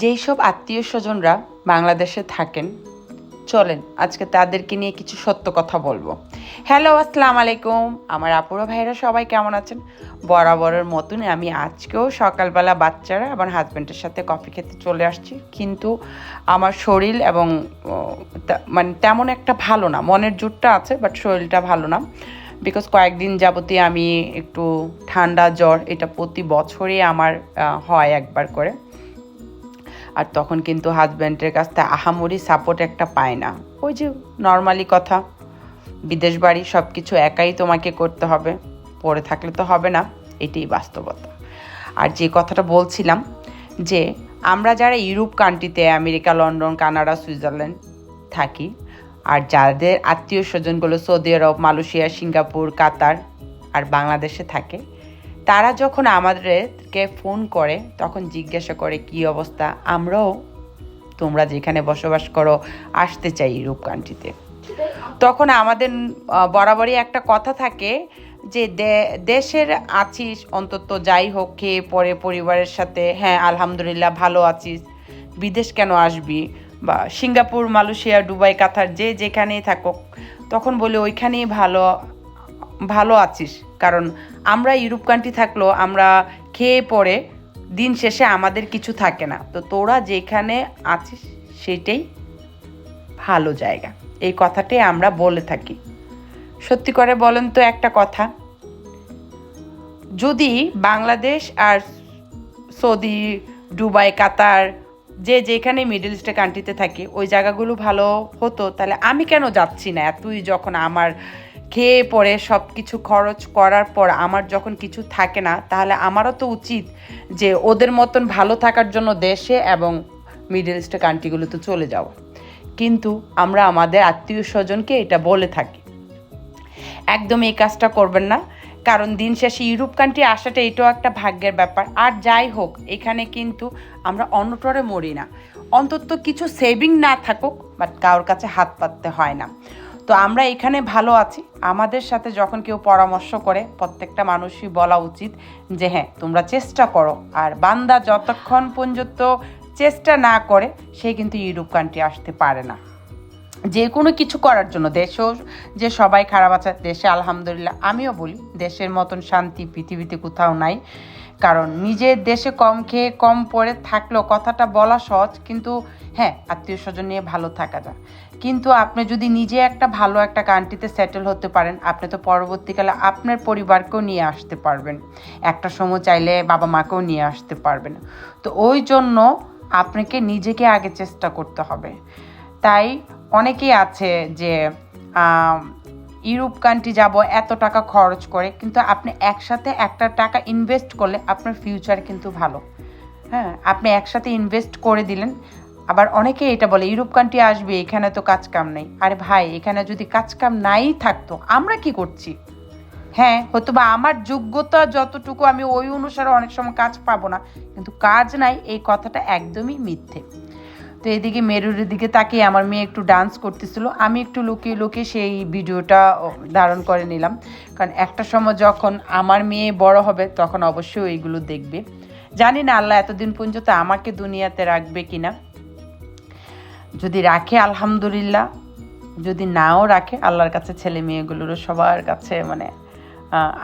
যেই সব আত্মীয় স্বজনরা বাংলাদেশে থাকেন, চলেন আজকে তাদেরকে নিয়ে কিছু সত্য কথা বলব। হ্যালো আসসালাম আলাইকুম। আমার আপুরা ভাইরা সবাই কেমন আছেন? বরাবরের মতন আমি আজকেও সকালবেলা বাচ্চারা আমার হাজব্যান্ডের সাথে কফি খেতে চলে আসছি। কিন্তু আমার শরীর এবং মানে তেমন একটা ভালো না। মনের জোরটা আছে বাট শরীরটা ভালো না। বিকজ কয়েকদিন যাবতীয় আমি একটু ঠান্ডা জ্বর, এটা প্রতি বছরই আমার হয় একবার করে। আর তখন কিন্তু হাজব্যান্ডের কাছ থেকে আহামরি সাপোর্ট একটা পায় না। ওই যে নর্মালি কথা, বিদেশ বাড়ি সব কিছু একাই তোমাকে করতে হবে, পড়ে থাকলে তো হবে না, এটাই বাস্তবতা। আর যে কথাটা বলছিলাম যে আমরা যারা ইউরোপ কান্ট্রিতে আমেরিকা, লন্ডন, কানাডা, সুইজারল্যান্ড থাকি, আর যাদের আত্মীয় স্বজনগুলো Saudi Arab, Malaysia, Singapore, Qatar আর বাংলাদেশে থাকে তারা যখন আমাদেরকে ফোন করে, তখন জিজ্ঞাসা করে, কি অবস্থা? আমরাও তোমরা যেখানে বসবাস করো, আসতে চাই ইউরোপ কান্ট্রিতে তখন আমাদের বরাবরই একটা কথা থাকে যে দেশের আছিস, অন্তত যাই হোক, খেয়ে পরে পরিবারের সাথে হ্যাঁ আলহামদুলিল্লাহ, ভালো আছিস। বিদেশ কেন আসবি? বা সিঙ্গাপুর, মালয়েশিয়া, দুবাই, কাতার, যে যেখানেই থাকুক। তখন বলে, ওইখানেই ভালো ভালো আছিস। কারণ আমরা ইউরোপ কান্ট্রি থাকলেও আমরা খেয়ে পরে দিন শেষে আমাদের কিছু থাকে না। তো তোরা যেখানে আছিস সেটাই ভালো জায়গা। এই কথাটাই আমরা বলে থাকি। সত্যি করে বলেন তো একটা কথা। যদি বাংলাদেশ আর সৌদি, দুবাই, কাতার, যে যেখানে মিডল ইস্টে কান্ট্রিতে থাকি, ওই জায়গাগুলো ভালো হতো, তাহলে আমি কেন যাচ্ছি না? তুই যখন আমার খেয়ে পরে সব কিছু খরচ করার পর আমার যখন কিছু থাকে না, তাহলে আমারও তো উচিত যে ওদের মতন ভালো থাকার জন্য দেশে এবং মিডল ইস্টে কান্ট্রিগুলোতে চলে যাওয়া। কিন্তু আমরা আমাদের আত্মীয় স্বজনকে এটা বলে থাকি। একদম এই কাজটা করবেন না, কারণ দিন শেষে ইউরোপ কান্ট্রি আসাটা এটাও একটা ভাগ্যের ব্যাপার। আর যাই হোক, এখানে কিন্তু আমরা অন্যটরে মরি না। অন্তত কিছু সেভিং না থাকুক বাট কারোর কাছে হাত পাততে হয় না। তো আমরা এখানে ভালো আছি। আমাদের সাথে যখন কেউ পরামর্শ করে, প্রত্যেকটা মানুষই বলা উচিত যে হ্যাঁ তোমরা চেষ্টা করো। আর বান্দা যতক্ষণ পর্যন্ত চেষ্টা না করে, সে কিন্তু ইউরোপ কান্ট্রি আসতে পারে না। যে কোনো কিছু করার জন্য, দেশেও যে সবাই খারাপ আছে, দেশে আলহামদুলিল্লাহ, আমিও বলি, দেশের মতন শান্তি পৃথিবীতে কোথাও নাই। কারণ নিজের দেশে কম খেয়ে কম পরে থাকলেও কথাটা বলা সহজ, কিন্তু হ্যাঁ আত্মীয় স্বজন নিয়ে ভালো থাকা যায়। কিন্তু আপনি যদি নিজে একটা ভালো একটা কান্ট্রিতে সেটেল হতে পারেন, আপনি তো পরবর্তীকালে আপনার পরিবারকেও নিয়ে আসতে পারবেন। একটা সময় চাইলে বাবা মাকেও নিয়ে আসতে পারবেন। তো ওই জন্য আপনাকে নিজেকে আগে চেষ্টা করতে হবে। তাই অনেকেই আছে যে ইউরোপ কান্ট্রি যাব, এত টাকা খরচ করে, কিন্তু আপনি একসাথে একটা টাকা ইনভেস্ট করলে আপনার ফিউচার কিন্তু ভালো। হ্যাঁ আপনি একসাথে ইনভেস্ট করে দিলেন আবার অনেকে এটা বলে, ইউরোপ কান্ট্রি আসবে, এখানে তো কাজ কাম নেই। আরে ভাই, এখানে যদি কাজ কাম নাই থাকতো, আমরা কি করছি? হ্যাঁ হয়তো বা আমার যোগ্যতা যতটুকু, আমি ওই অনুসারে অনেক সময় কাজ পাবো না। কিন্তু কাজ নাই, এই কথাটা একদমই মিথ্যে। তো এদিকে মেরুর দিকে তাকিয়ে আমার মেয়ে একটু ডান্স করতেছিল। আমি একটু লুকিয়ে লুকিয়ে সেই ভিডিওটা ধারণ করে নিলাম। কারণ একটা সময় যখন আমার মেয়ে বড় হবে, তখন অবশ্যই এইগুলো দেখবে। জানি না আল্লাহ এতদিন পর্যন্ত আমাকে দুনিয়াতে রাখবে কিনা। যদি রাখে, আলহামদুলিল্লাহ। যদি নাও রাখে, আল্লাহর কাছে ছেলে মেয়েগুলোরও সবার কাছে মানে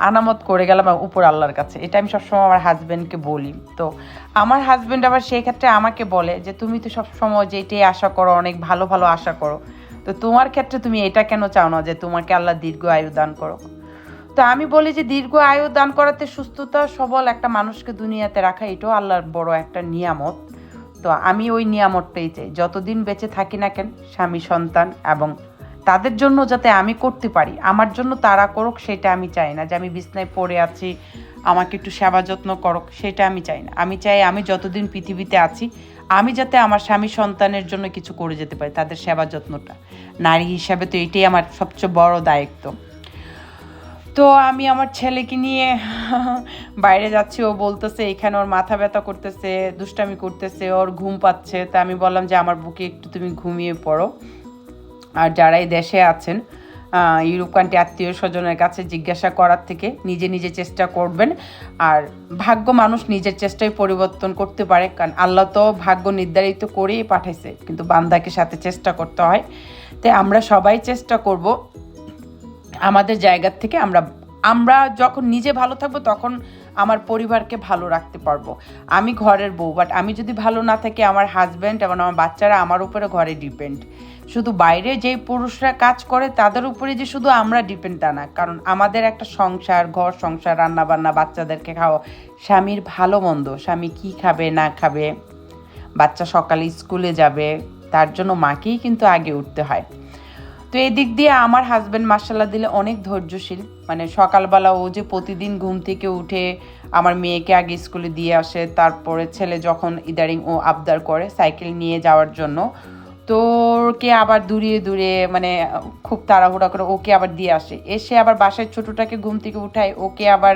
আনামত করে গেলাম উপর আল্লাহর কাছে। এটা আমি সবসময় আমার হাজব্যান্ডকে বলি। তো আমার হাজব্যান্ড আবার সেই ক্ষেত্রে আমাকে বলে যে, তুমি তো সবসময় যে এটাই আশা করো, অনেক ভালো ভালো আশা করো। তো তোমার ক্ষেত্রে তুমি এটা কেন চাও না যে তোমাকে আল্লাহ দীর্ঘ আয়ু দান করো তো আমি বলি যে, দীর্ঘ আয়ু দান করাতে সুস্থতা সবল একটা মানুষকে দুনিয়াতে রাখা, এটাও আল্লাহর বড় একটা নিয়ামত। তো আমি ওই নিয়ামতটাই চাই। যতদিন বেঁচে থাকি না কেন, স্বামী, সন্তান এবং তাদের জন্য যাতে আমি করতে পারি, আমার জন্য তারা করুক, সেটা আমি চাই না। যে আমি বিছনায় পড়ে আছি, আমাকে একটু সেবা যত্ন করুক, সেটা আমি চাই না। আমি চাই আমি যতদিন পৃথিবীতে আছি, আমি যাতে আমার স্বামী, সন্তানের জন্য কিছু করে যেতে পারি, তাদের সেবা যত্নটা। নারী হিসাবে তো এটাই আমার সবচেয়ে বড় দায়িত্ব। তো আমি আমার ছেলেকে নিয়ে বাইরে যাচ্ছি। ও বলতেছে, এখানে ওর মাথা ব্যথা করতেছে, দুষ্টামি করতেছে, ওর ঘুম পাচ্ছে। তা আমি বললাম যে, আমার বুকে একটু তুমি ঘুমিয়ে পড়ো। আর যারাই দেশে আছেন ইউরোপ কান্ট্রি আত্মীয় স্বজনের কাছে জিজ্ঞাসা করার থেকে নিজে নিজে চেষ্টা করবেন। আর ভাগ্য মানুষ নিজের চেষ্টায় পরিবর্তন করতে পারে, কারণ আল্লাহ তো ভাগ্য নির্ধারিত করেই পাঠাইছে, কিন্তু বান্দাকে সাথে চেষ্টা করতে হয়। তাই আমরা সবাই চেষ্টা করব আমাদের জায়গার থেকে আমরা আমরা যখন নিজে ভালো থাকব তখন আমার পরিবারকে ভালো রাখতে পারব। আমি ঘরের বউ বাট আমি যদি ভালো না থাকি, আমার হাজব্যান্ড এবং আমার বাচ্চারা আমার উপরে ঘরে ডিপেন্ড শুধু বাইরে যেই পুরুষরা কাজ করে, তাদের উপরে যে শুধু আমরা ডিপেন্ড তা না। কারণ আমাদের একটা সংসার, ঘর সংসার রান্না বান্না বাচ্চাদেরকে খাওয়া, স্বামীর ভালো মন্দ, স্বামী কী খাবে, না খাবে, বাচ্চা সকালে স্কুলে যাবে, তার জন্য মাকেই কিন্তু আগে উঠতে হয়। তো এই দিক দিয়ে আমার হাজব্যান্ড মার্শাল্লাহ দিলে অনেক ধৈর্যশীল। মানে সকালবেলা ও যে প্রতিদিন ঘুম থেকে উঠে আমার মেয়েকে আগে স্কুলে দিয়ে আসে, তারপরে ছেলে যখন ইদারিং ও আবদার করে সাইকেল নিয়ে যাওয়ার জন্য। তো ওকে আবার দূরিয়ে দূরে মানে খুব তাড়াহুড়া করে ওকে আবার দিয়ে আসে। এসে আবার বাসায় ছোটোটাকে ঘুম থেকে উঠায়, ওকে আবার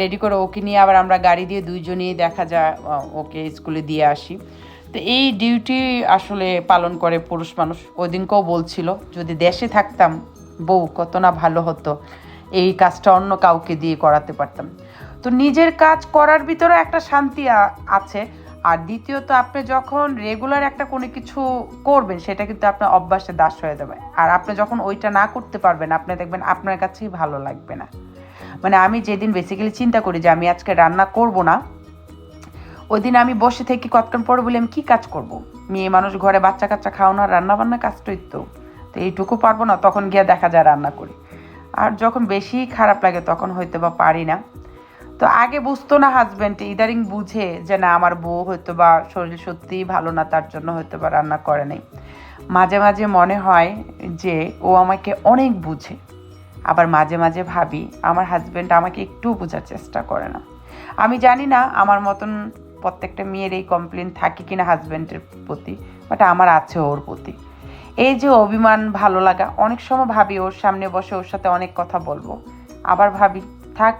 রেডি করে ওকে নিয়ে আবার আমরা গাড়ি দিয়ে দুইজনেই দেখা যায় ওকে স্কুলে দিয়ে আসি। তো এই ডিউটি আসলে পালন করে পুরুষ মানুষ। ওই দিনকেও বলছিল, যদি দেশে থাকতাম, বউ কত না ভালো হতো। এই কাজটা অন্য কাউকে দিয়ে করাতে পারতাম। তো নিজের কাজ করার ভিতরে একটা শান্তি আছে। আর দ্বিতীয়ত, আপনি যখন রেগুলার একটা কোনো কিছু করবেন, সেটা কিন্তু আপনার অভ্যাসে দাস হয়ে যাবে। আর আপনি যখন ওইটা না করতে পারবেন, আপনি দেখবেন আপনার কাছেই ভালো লাগবে না। মানে আমি যেদিন বেসিক্যালি চিন্তা করি যে আমি আজকে রান্না করব না ওই দিন আমি বসে থেকে কতক্ষণ পরে বলি, আমি কী কাজ করব? মেয়ে মানুষ ঘরে বাচ্চা কাচ্চা খাওয়ানো রান্না বান্না কাজটাই তো। তো এইটুকু পারব না, তখন গিয়ে দেখা যায় রান্না করি। আর যখন বেশি খারাপ লাগে তখন হয়তো বা পারি না। তো আগে বুঝতো না হাজব্যান্ড ইদারিং বুঝে যে না, আমার বউ হয়তো বা শরীর সত্যিই ভালো না, তার জন্য হয়তো বা রান্না করে নাই। মাঝে মাঝে মনে হয় যে ও আমাকে অনেক বুঝে। আবার মাঝে মাঝে ভাবি, আমার হাজব্যান্ড আমাকে একটু বোঝার চেষ্টা করে না। আমি জানি না, আমার মতন প্রত্যেকটা মেয়ের এই কমপ্লেন থাকে কিনা হাজব্যান্ডের প্রতি বাট আমার আছে ওর প্রতি। এই যে অভিমান, ভালো লাগা, অনেক সময় ভাবি ওর সামনে বসে ওর সাথে অনেক কথা বলব। আবার ভাবি, থাক,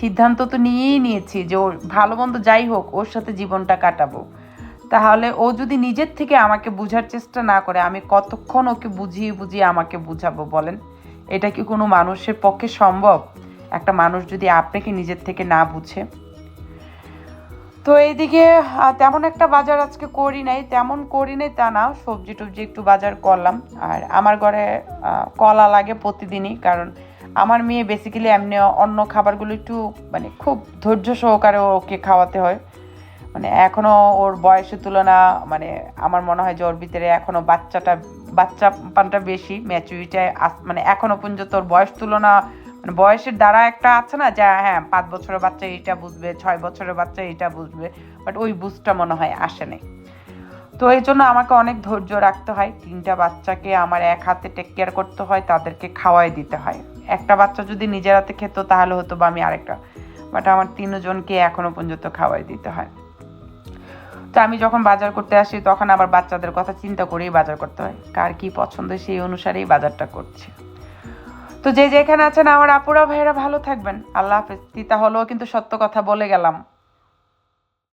সিদ্ধান্ত তো নিয়েই নিয়েছি যে ওর ভালো মন্দ যাই হোক, ওর সাথে জীবনটা কাটাবো। তাহলে ও যদি নিজের থেকে আমাকে বোঝার চেষ্টা না করে, আমি কতক্ষণ ওকে বুঝিয়ে বুঝিয়ে আমাকে বুঝাবো বলেন? এটা কি কোনো মানুষের পক্ষে সম্ভব? একটা মানুষ যদি আপনাকে নিজের থেকে না বুঝে তো এইদিকে তেমন একটা বাজার আজকে করি নাই, তেমন করি নাই তা না, সবজি টবজি একটু বাজার করলাম। আর আমার ঘরে কলা লাগে প্রতিদিনই, কারণ আমার মেয়ে বেসিক্যালি এমনি অন্য খাবারগুলো একটু মানে খুব ধৈর্য সহকারে ওকে খাওয়াতে হয়। মানে এখনও ওর বয়সের তুলনা মানে আমার মনে হয় যে ওর ভিতরে এখনও বাচ্চাটা, বাচ্চা পানটা বেশি ম্যাচুরিটি মানে এখনও পর্যন্ত ওর বয়স তুলনা বয়সের দ্বারা একটা আছে না যে হ্যাঁ পাঁচ বছরের বাচ্চা এইটা বুঝবে, ছয় বছরের বাচ্চা এইটা বুঝবে বাট ওই বুঝটা মনে হয় আসে নাই। তো এই জন্য আমাকে অনেক ধৈর্য রাখতে হয়। তিনটা বাচ্চাকে আমার এক হাতে টেক কেয়ার করতে হয়, তাদেরকে খাওয়াই দিতে হয়। একটা বাচ্চা যদি নিজের হাতে খেত, তাহলে হতো বা আমি আরেকটা বাট আমার তিনজনকে এখনও পর্যন্ত খাওয়াই দিতে হয়। তো আমি যখন বাজার করতে আসি, তখন আবার বাচ্চাদের কথা চিন্তা করেই বাজার করতে হয়। কার কি পছন্দ, সেই অনুসারেই বাজারটা করছে। তো যে যেখানে আছেন, আমার আপুরা, ভাইয়েরা ভালো থাকবেন। আল্লাহ হাফেজ। তিতা হলেও কিন্তু সত্য কথা বলে গেলাম।